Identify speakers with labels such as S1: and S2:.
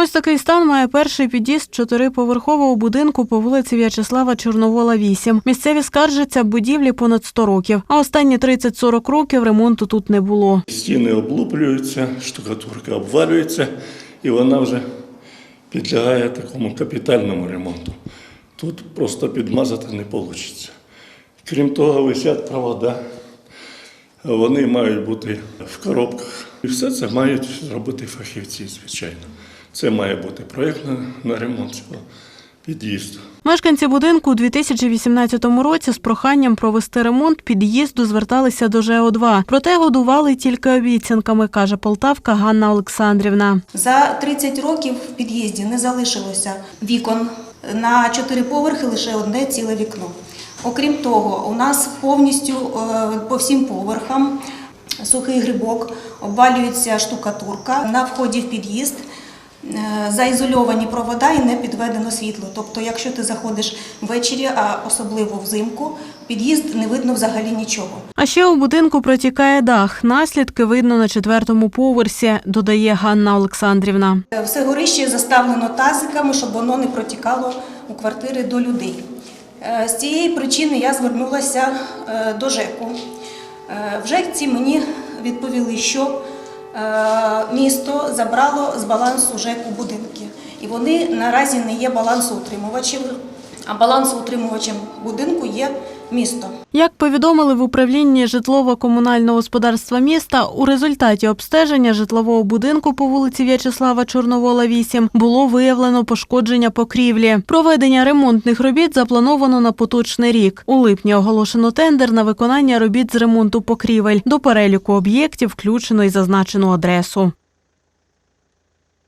S1: Ось такий стан має перший під'їзд чотириповерхового будинку по вулиці В'ячеслава Чорновола, 8. Місцеві скаржаться будівлі понад 100 років, а останні 30-40 років ремонту тут не було.
S2: Стіни облуплюються, штукатурка обвалюється, і вона вже підлягає такому капітальному ремонту. Тут просто підмазати не вийде. Крім того, висять провода. Вони мають бути в коробках. І все це мають зробити фахівці, звичайно. Це має бути проєкт на, ремонт цього під'їзду.
S1: Мешканці будинку у 2018 році з проханням провести ремонт під'їзду зверталися до ЖЕО-2. Проте годували тільки обіцянками, каже полтавка Ганна Олександрівна.
S3: За 30 років в під'їзді не залишилося вікон. На чотири поверхи лише одне ціле вікно. Окрім того, у нас повністю е, по всім поверхам сухий грибок, обвалюється штукатурка. На вході в під'їзд заізольовані провода і не підведено світло. Тобто, якщо ти заходиш ввечері, а особливо взимку, під'їзд не видно взагалі нічого.
S1: А ще у будинку протікає дах. Наслідки видно на четвертому поверсі, додає Ганна Олександрівна.
S3: Все горище заставлено тазиками, щоб воно не протікало у квартири до людей. Е, З цієї причини я звернулася е, до ЖЕКу. Е, В ЖЕКці мені відповіли, що е, місто забрало з балансу ЖЕКу будинки. І вони наразі не є балансоутримувачем, а балансоутримувачем будинку є місто.
S1: Як повідомили в управлінні житлово-комунального господарства міста, у результаті обстеження житлового будинку по вулиці В'ячеслава Чорновола, 8, було виявлено пошкодження покрівлі. Проведення ремонтних робіт заплановано на поточний рік. У липні оголошено тендер на виконання робіт з ремонту покрівель. До переліку об'єктів включено й зазначену адресу.